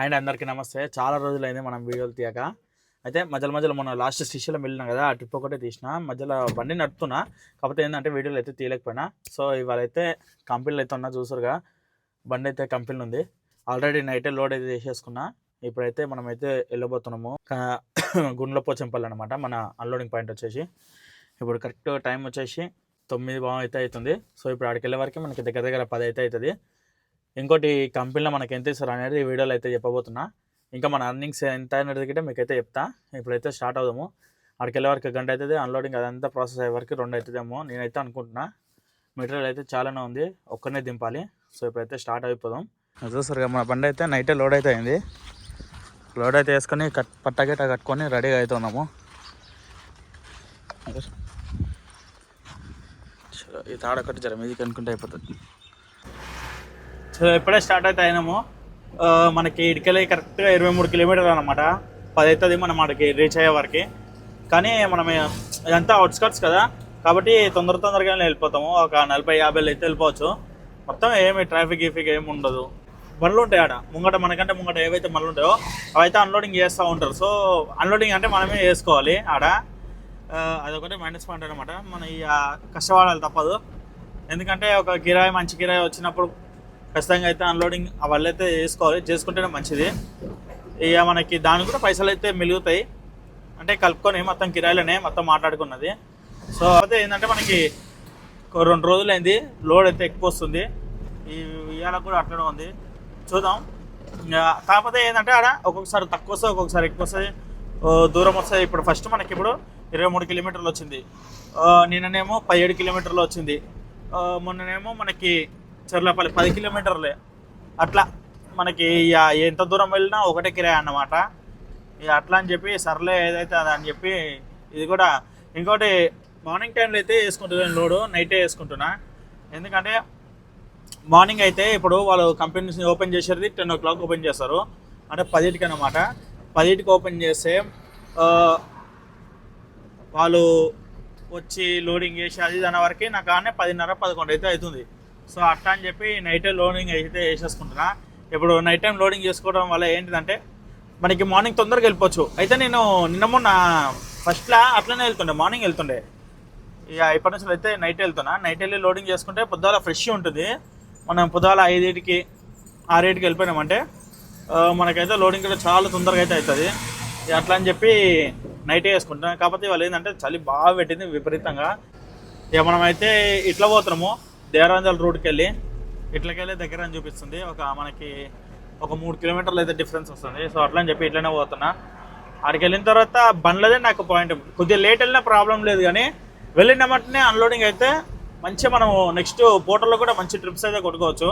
And అందరికీ నమస్తే. చాలా రోజులైంది మనం వీడియోలు తీయక. అయితే మధ్యలో మధ్యలో మొన్న లాస్ట్ శ్రీశైలం వెళ్ళినా కదా ఆ ట్రిప్ ఒకటే తీసిన. మధ్యలో బండి నడుపుతున్నా. కాకపోతే ఏంటంటే వీడియోలు అయితే తీయలేకపోయినా. సో ఇవాళ అయితే కంపెనీలు అయితే ఉన్నా చూసారుగా. బండి అయితే కంపెనీ ఉంది. ఆల్రెడీ నైటే లోడ్ అయితే చేసేసుకున్నా. ఇప్పుడైతే మనం అయితే వెళ్ళబోతున్నాము. కా- గుండ్లపోచంపల్లి అనమాట మన అన్లోడింగ్ పాయింట్ వచ్చేసి. ఇప్పుడు కరెక్ట్ టైం వచ్చేసి తొమ్మిది భాగం అయితే అవుతుంది. సో ఇప్పుడు అక్కడికి వెళ్ళే వరకు మనకి దగ్గర దగ్గర పది అయితే అవుతుంది. ఇంకోటి కంపెనీలో మనకి ఎంత ఇస్తారు అనేది ఈ వీడియోలో అయితే చెప్పబోతున్నా. ఇంకా మన అర్నింగ్స్ ఎంత అనేది కూడా మీకైతే చెప్తా. ఇప్పుడైతే స్టార్ట్ అవుదాము. అక్కడికి వెళ్ళే వరకు గంట అవుతుంది. అన్లోడింగ్ అదంతా ప్రాసెస్ అయ్యే వరకు రెండు అవుతుందేమో నేనైతే అనుకుంటున్నా. మెటీరియల్ అయితే చాలానే ఉంది. ఒక్కనే దింపాలి. సో ఇప్పుడైతే స్టార్ట్ అయిపోదాం. చూసారు మన బండి అయితే నైటే లోడ్ అయితే అయింది. లోడ్ అయితే వేసుకొని కట్ పట్టగట్ట కట్టుకొని రెడీగా అవుతున్నాము. చలో, ఈ తాడొకటి జర మీదికి అనుకుంటే అయిపోతుంది. సో ఎప్పుడే స్టార్ట్ అయితే అయినాము. మనకి ఇటుకెళ్ళి కరెక్ట్గా ఇరవై మూడు కిలోమీటర్లు అనమాట పది అవుతుంది మనం అక్కడికి రీచ్ అయ్యే వరకు. కానీ మనం ఇదంతా అవుట్స్కట్స్ కదా. కాబట్టి తొందర తొందరగానే వెళ్ళిపోతాము. ఒక నలభై యాభైలో అయితే వెళ్ళిపోవచ్చు. మొత్తం ఏమి ట్రాఫిక్ గీఫిక్ ఏమి ఉండదు. బండ్లు ఉంటాయి ఆడ. ముంగట మనకంటే ముంగట ఏవైతే బండ్లు ఉంటాయో అవైతే అన్లోడింగ్ చేస్తూ ఉంటారు. సో అన్లోడింగ్ అంటే మనమే చేసుకోవాలి ఆడ. అదొకటి మైనస్ పాయింట్ అనమాట మన ఈ కష్టపడాలి తప్పదు. ఎందుకంటే ఒక కిరాయి మంచి కిరాయి వచ్చినప్పుడు ఖచ్చితంగా అయితే అన్లోడింగ్ వాళ్ళు అయితే చేసుకోవాలి. చేసుకుంటేనే మంచిది. ఇక మనకి దానికి కూడా పైసలు అయితే మిలుగుతాయి అంటే కలుపుకొని మొత్తం కిరాయిలోనే మొత్తం మాట్లాడుకున్నది. సో అయితే ఏంటంటే మనకి రెండు రోజులైంది. లోడ్ అయితే ఎక్కువ వస్తుంది. ఈ ఇవాళ కూడా అట్లనే ఉంది. చూద్దాం. కాకపోతే ఏంటంటే ఆడ ఒక్కొక్కసారి తక్కువ వస్తుంది ఒక్కొక్కసారి ఎక్కువ వస్తుంది దూరం వస్తుంది ఇప్పుడు ఫస్ట్ మనకి ఇప్పుడు ఇరవై మూడు కిలోమీటర్లు వచ్చింది. నిన్ననేమో పదిహేడు కిలోమీటర్లు వచ్చింది. మొన్ననేమో మనకి చర్లపల్లి పది కిలోమీటర్లే. అట్లా మనకి ఇక ఎంత దూరం వెళ్ళినా ఒకటే కిరాయి అన్నమాట. ఇక అట్లా అని చెప్పి సర్లే ఏదైతే అని చెప్పి ఇది కూడా ఇంకోటి మార్నింగ్ టైంలో అయితే వేసుకుంటున్నాను లోడు నైటే వేసుకుంటున్నా. ఎందుకంటే మార్నింగ్ అయితే ఇప్పుడు వాళ్ళు కంపెనీస్ ఓపెన్ చేసేది టెన్ ఓ క్లాక్ ఓపెన్ చేస్తారు. అంటే పదిటికి అనమాట పదిటికి ఓపెన్ చేస్తే వాళ్ళు వచ్చి లోడింగ్ చేసి అది దాని వరకు నాకు కానీ పదిన్నర పదకొండు అయితే అవుతుంది. సో అట్లా అని చెప్పి నైట్ లోడింగ్ అయితే వేసేసుకుంటున్నా ఇప్పుడు నైట్ టైం లోడింగ్ చేసుకోవడం వల్ల ఏంటిదంటే మనకి మార్నింగ్ తొందరగా వెళ్ళిపోవచ్చు. అయితే నేను నిన్న మొన్న ఫస్ట్లా అట్లనే వెళ్తుండే మార్నింగ్ వెళ్తుండే. ఇక ఇప్పటి నుంచి అయితే నైట్ వెళ్తున్నా. నైట్ వెళ్ళి లోడింగ్ చేసుకుంటే పొద్దుగాల ఫ్రెష్ ఉంటుంది. మనం పొద్దుగాల ఐదింటికి ఆరింటికి వెళ్ళిపోయినామంటే మనకైతే లోడింగ్ కూడా చాలా తొందరగా అయితే అవుతుంది. ఇక అట్లా అని చెప్పి నైటే వేసుకుంటున్నాం కాకపోతే వాళ్ళు ఏంటంటే చలి బాగా పెట్టింది విపరీతంగా. ఇక మనమైతే ఇట్లా పోతున్నాము. దేవరాంజల్ రోడ్కి వెళ్ళి ఇట్లకెళ్ళి దగ్గర అని చూపిస్తుంది. ఒక మనకి ఒక మూడు కిలోమీటర్లు అయితే డిఫరెన్స్ వస్తుంది. సో అట్లా అని చెప్పి ఇట్లనే పోతున్నా. అక్కడికి వెళ్ళిన తర్వాత బండ్లదే నాకు పాయింట్. కొద్దిగా లేట్ వెళ్ళినా ప్రాబ్లం లేదు కానీ వెళ్ళిన మట్టునే అన్లోడింగ్ అయితే మంచిగా మనం నెక్స్ట్ పోర్టల్లో కూడా మంచి ట్రిప్స్ అయితే కొట్టుకోవచ్చు.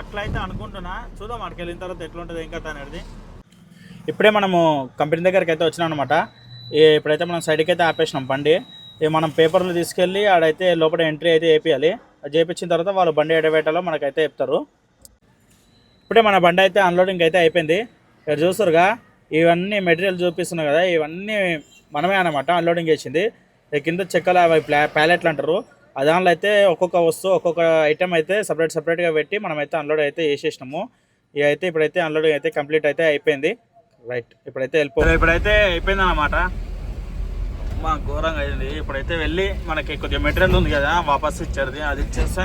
అట్లా అయితే అనుకుంటున్నా. చూద్దాం అక్కడికి వెళ్ళిన తర్వాత ఎట్లా ఉంటుంది ఏం కథ అనేది. ఇప్పుడే మనము కంపెనీ దగ్గరికి అయితే వచ్చినాం అనమాట ఇప్పుడైతే మనం సైడ్కి అయితే ఆపేసినాం బండి. ఇక మనం పేపర్లు తీసుకెళ్ళి ఆడైతే లోపల ఎంట్రీ అయితే వేపియాలి. అది చేపించిన తర్వాత వాళ్ళు బండి ఎడబెట్టాలో మనకైతే చెప్తారు. ఇప్పుడే మన బండి అయితే అన్లోడింగ్ అయితే అయిపోయింది. ఇక్కడ చూస్తారుగా ఇవన్నీ మెటీరియల్ చూపిస్తున్నాయి కదా ఇవన్నీ మనమే అనమాట అన్లోడింగ్ చేసింది. కింద చెక్కలు అవి ప్లా ప్యాలెట్లు అంటారు. ఆ దానిలో అయితే ఒక్కొక్క వస్తువు ఒక్కొక్క ఐటెం అయితే సపరేట్ సపరేట్గా పెట్టి మనమైతే అన్లోడ్ అయితే చేసేసినాము. ఇక అయితే ఇప్పుడైతే అన్లోడింగ్ అయితే కంప్లీట్ అయితే అయిపోయింది. రైట్ ఇప్పుడైతే వెళ్ళిపో ఇప్పుడైతే అయిపోయింది అనమాట మా ఘోరంగా అయింది. ఇప్పుడైతే వెళ్ళి మనకి కొద్దిగా మెటీరియల్ ఉంది కదా వాపస్ ఇచ్చారు. అది ఇచ్చేస్తే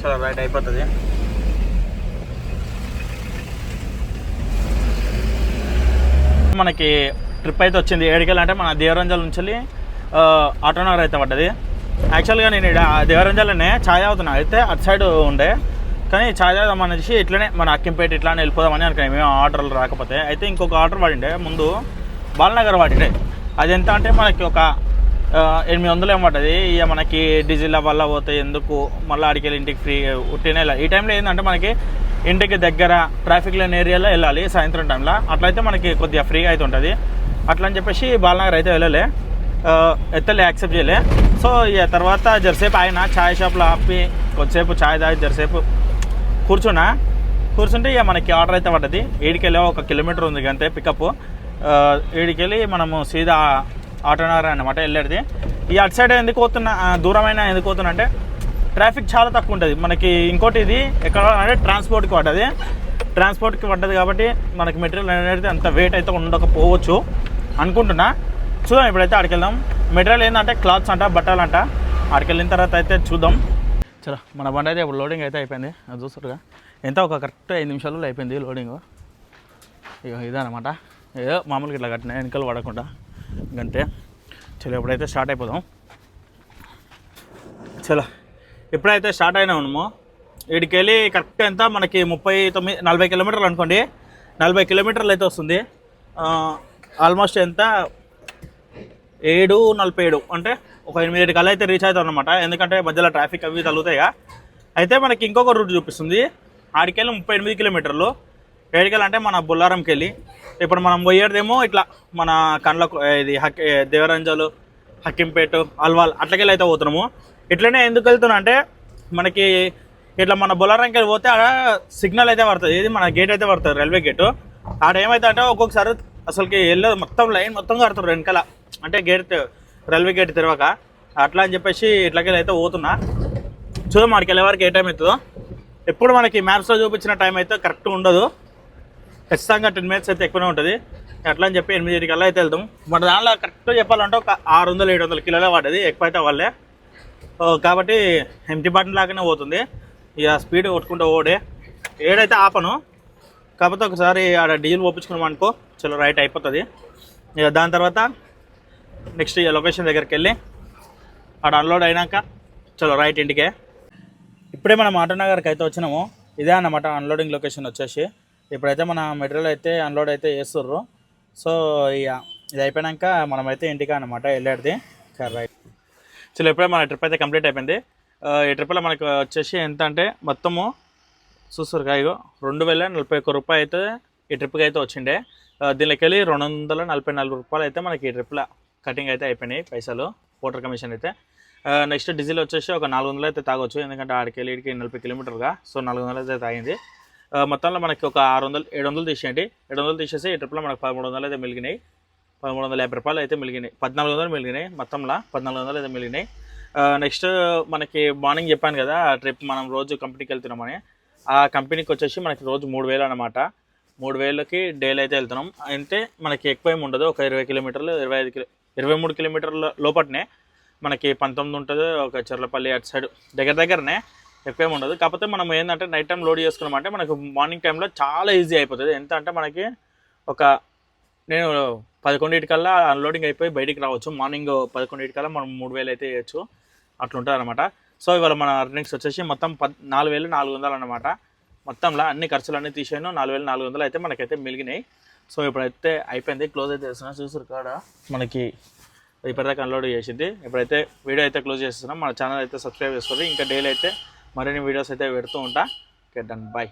చాలా రైట్ అయిపోతుంది. మనకి ట్రిప్ అయితే వచ్చింది. ఏడుకెళ్ళి అంటే మన దేవరంజల్ నుంచి ఆటోనగర్ అయితే పడ్డది. యాక్చువల్గా నేను ఈడ దేవరంజల్లోనే ఛాయ్ అవుతున్నా అయితే అటు సైడ్ ఉండే. కానీ ఛాయ్ అవుదామని అనేసి ఇట్లనే మన అక్కింపేట ఇట్లానే వెళ్ళిపోదామని అనుకున్నాం. మేము ఆర్డర్లు రాకపోతే. అయితే ఇంకొక ఆర్డర్ పడిండే ముందు బాలనగర్ పడిండే అది ఎంత అంటే మనకి ఒక ఎనిమిది వందలు ఏమంటుంది ఇక మనకి డీజిల్ వల్ల పోతే ఎందుకు? మళ్ళీ ఆడికి వెళ్ళి ఇంటికి ఫ్రీ ఉట్టినే వెళ్ళాలి. ఈ టైంలో ఏంటంటే మనకి ఇంటికి దగ్గర ట్రాఫిక్ లేని ఏరియాలో వెళ్ళాలి సాయంత్రం టైంలో. అట్లయితే మనకి కొద్దిగా ఫ్రీగా అయితే ఉంటుంది. అట్లా అని చెప్పేసి బాలనగర్ అయితే వెళ్ళలే. ఎత్తలే యాక్సెప్ట్ చేయలే. సో ఇక తర్వాత జరసేపు ఆయన ఛాయ్ షాప్లో ఆపి కొద్దిసేపు ఛాయ్ తాగి జరసేపు కూర్చున్నా. కూర్చుంటే ఇక మనకి ఆర్డర్ అయితే పడ్డది. ఏడికెళ్ళే ఒక కిలోమీటర్ ఉంది అంతే పికప్ వీడికెళ్ళి మనము సీదా ఆటోనగర్ అనమాట వెళ్ళేది ఈ అటు సైడ్ ఎందుకు పోతున్నా దూరమైన ఎందుకు పోతున్నా అంటే ట్రాఫిక్ చాలా తక్కువ ఉంటుంది. మనకి ఇంకోటి ఇది ఎక్కడ అంటే ట్రాన్స్పోర్ట్కి పడ్డది. ట్రాన్స్పోర్ట్కి పడ్డది కాబట్టి మనకి మెటీరియల్ అనేది అంత వెయిట్ అయితే ఉండకపోవచ్చు అనుకుంటున్నా. చూద్దాం ఇప్పుడైతే ఆడికి వెళ్దాం మెటీరియల్ ఏంటంటే క్లాత్స్ అంట బట్టలు అంట. ఆడికి వెళ్ళిన తర్వాత అయితే చూద్దాం. చలో మన బండి అయితే ఇప్పుడు లోడింగ్ అయితే అయిపోయింది. అది చూస్తారుగా ఎంత? ఒక కరెక్ట్ ఐదు నిమిషాల్లో అయిపోయింది లోడింగ్ ఇక ఇదనమాట ఏదో మామూలుగా ఇట్లా కట్టిన వెనకలు పడకుండా ఇంకంతే. చలో ఇప్పుడైతే స్టార్ట్ అయిపోదాం. చలో ఎప్పుడైతే స్టార్ట్ అయినా ఉన్నామో వీడికి వెళ్ళి కరెక్ట్ ఎంత? మనకి ముప్పై తొమ్మిది నలభై కిలోమీటర్లు అనుకోండి. నలభై కిలోమీటర్లు అయితే వస్తుంది. ఆల్మోస్ట్ ఎంత? ఏడు నలభై ఏడు. అంటే ఒక ఎనిమిది కల్లా అయితే రీచ్ అవుతాం అనమాట ఎందుకంటే మధ్యలో ట్రాఫిక్ అవి తగ్గుతాయిగా. అయితే మనకి ఇంకొక రూట్ చూపిస్తుంది. ఆడికెళ్ళి ముప్పై ఎనిమిది కిలోమీటర్లు. ఏడికెళ్ళి అంటే మన బుల్లారంకి వెళ్ళి ఇప్పుడు మనం పోయేదేమో ఇట్లా మన కండ్లకు ఇది హక్ దేవరంజలు హక్కింపేట అల్వాల్ అట్లకెళ్ళి అయితే పోతున్నాము. ఇట్లనే ఎందుకు వెళ్తున్నా అంటే మనకి ఇట్లా మన బొల్లారంకి వెళ్ళి పోతే ఆడ సిగ్నల్ అయితే పడుతుంది. ఇది మన గేట్ అయితే పడుతుంది రైల్వే గేటు. ఆడ ఏమైతే అంటే ఒక్కొక్కసారి అసలుకి వెళ్ళదు. మొత్తం లైన్ మొత్తం కడతారు వెనకాల. అంటే గేట్ రైల్వే గేట్ తెరవక. అట్లా అని చెప్పేసి ఇట్లకెళ్ళి అయితే పోతున్నా. చూద్దాం మనకి వెళ్ళే వరకు ఏ టైం అవుతుందో. ఎప్పుడు మనకి మ్యాప్స్లో చూపించిన టైం అయితే కరెక్ట్ ఉండదు. ఖచ్చితంగా టెన్ మినిట్స్ అయితే ఎక్కువనే ఉంటుంది. అట్లా అని చెప్పి ఎనిమిది అలా అయితే వెళ్తాం మన దానిలో కరెక్ట్గా చెప్పాలంటే ఒక ఆరు వందలు ఏడు వందల కిలోలే పడ్డది. ఎక్కువ అయితే వాళ్ళే ఓ, కాబట్టి ఎంటీ బటన్ లాగానే పోతుంది. ఇక స్పీడ్ కొట్టుకుంటూ ఓడే ఏడైతే ఆపను. కాకపోతే ఒకసారి ఆడ డీజిల్ పోపించుకున్నాం అనుకో చలో రైట్ అయిపోతుంది. ఇక దాని తర్వాత నెక్స్ట్ ఈ లొకేషన్ దగ్గరికి వెళ్ళి ఆడ అన్లోడ్ అయినాక చలో రైట్ ఇంటికే. ఇప్పుడే మనం ఆటో నగర్కి అయితే వచ్చినాము. ఇదే అన్నమాట అన్లోడింగ్ లొకేషన్ వచ్చేసి. ఇప్పుడైతే మన మెటీరియల్ అయితే అన్లోడ్ అయితే వేస్తుర్రు సో ఇక ఇది అయిపోయాక మనమైతే ఇంటికి అనమాట వెళ్ళేది రైట్ సో ఇప్పుడే మన ట్రిప్ అయితే కంప్లీట్ అయిపోయింది. ఈ ట్రిప్లో మనకు వచ్చేసి ఎంత అంటే మొత్తము చూస్తారు ఇగో రెండు వేల నలభై ఒక్క రూపాయలు అయితే ఈ ట్రిప్కి అయితే వచ్చిండే. దీనికి వెళ్ళి రెండు వందల నలభై నాలుగు రూపాయలు అయితే మనకి ఈ ట్రిప్లో కటింగ్ అయితే అయిపోయినాయి పైసలు ఓటర్ కమిషన్ అయితే. నెక్స్ట్ డీజిల్ వచ్చేసి ఒక నాలుగు వందలు అయితే తాగొచ్చు. ఎందుకంటే ఆడికి వెళ్ళి ఇడికి నలభై కిలోమీటర్గా సో నాలుగు వందలు అయితే తాగింది. మొత్తంలో మనకి ఒక ఆరు వందలు ఏడు వందలు తీసేయండి. ఏడు వందలు తీసేసి ఈ ట్రిప్లో మనకు పదమూడు వందలు అయితే మిగిలినాయి. పదమూడు వందల యాభై రూపాయలు అయితే మిగిలినాయి. పద్నాలుగు వందలు మిగిలినాయి మొత్తంలో. పద్నాలుగు వందలు అయితే మిలిగినాయి నెక్స్ట్ మనకి మార్నింగ్ చెప్పాను కదా ఆ ట్రిప్ మనం రోజు కంపెనీకి వెళ్తున్నామని. ఆ కంపెనీకి వచ్చేసి మనకి రోజు మూడు వేలు అనమాట మూడు వేలకి డైలీ అయితే వెళ్తున్నాం. అంటే మనకి ఎక్కువ ఏమి ఉండదు. ఒక ఇరవై కిలోమీటర్లు ఇరవై ఐదు కిలో ఇరవై మూడు కిలోమీటర్ల లోపట్నే మనకి పంతొమ్మిది ఉంటుంది ఒక చెర్లపల్లి అటు సైడ్ దగ్గర దగ్గరనే. ఎక్కువేమి ఉండదు. కాకపోతే మనం ఏంటంటే నైట్ టైం లోడ్ చేసుకున్నామంటే మనకు మార్నింగ్ టైంలో చాలా ఈజీ అయిపోతుంది. ఎంత అంటే మనకి ఒక నేను పదకొండింటికల్లా అన్లోడింగ్ అయిపోయి బయటికి రావచ్చు. మార్నింగ్ పదకొండింటికల్లా మనం మూడు వేలు అయితే వేయచ్చు అట్లుంటుంది అనమాట సో ఇవాళ మన అర్నింగ్స్ వచ్చేసి మొత్తం పద్ నాలుగు వేలు నాలుగు వందలు అనమాట మొత్తంలో అన్ని ఖర్చులు అన్నీ తీసాను నాలుగు వేలు నాలుగు వందలు అయితే మనకైతే మిగిలినాయి. సో ఇప్పుడైతే అయిపోయింది. క్లోజ్ అయితే చేస్తున్నా. చూసారు కాడ మనకి ఇప్పటిదాకా అన్లోడ్ చేసింది. ఇప్పుడైతే వీడియో అయితే క్లోజ్ చేస్తున్నాం. మన ఛానల్ అయితే సబ్స్క్రైబ్ చేసుకోండి. ఇంకా డైలీ అయితే మరిన్ని వీడియోస్ అయితే పెడుతూ ఉంటా. Okay done bye